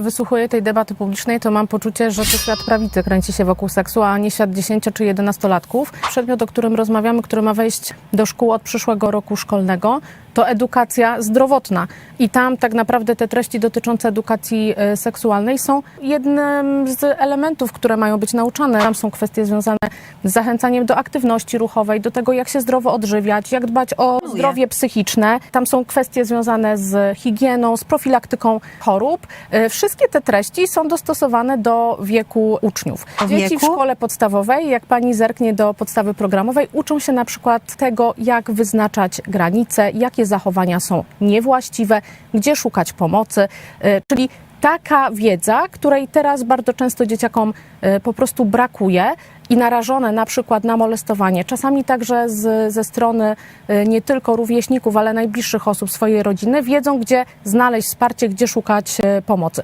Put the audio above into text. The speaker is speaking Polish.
wysłuchuję tej debaty publicznej, to mam poczucie, że to świat prawicy kręci się wokół seksu, a nie świat 10 czy 11-latków. Przedmiot, o którym rozmawiamy, który ma wejść do szkół od przyszłego roku szkolnego, to edukacja zdrowotna. I tam tak naprawdę te treści dotyczące edukacji e, seksualnej są jednym z elementów, które mają być nauczane. Tam są kwestie związane z zachęcaniem do aktywności ruchowej, do tego, jak się zdrowo odżywiać, jak dbać o zdrowie psychiczne. Tam są kwestie związane z higieną, z profilaktyką chorób. E, Wszystkie te treści są dostosowane do wieku uczniów. Dzieci w szkole podstawowej, jak pani zerknie do podstawy programowej, uczą się na przykład tego, jak wyznaczać granice, jakie zachowania są niewłaściwe, gdzie szukać pomocy, e, czyli taka wiedza, której teraz bardzo często dzieciakom e, po prostu brakuje i narażone na przykład na molestowanie, czasami także z, ze strony e, nie tylko rówieśników, ale najbliższych osób swojej rodziny, wiedzą, gdzie znaleźć wsparcie, gdzie szukać pomocy.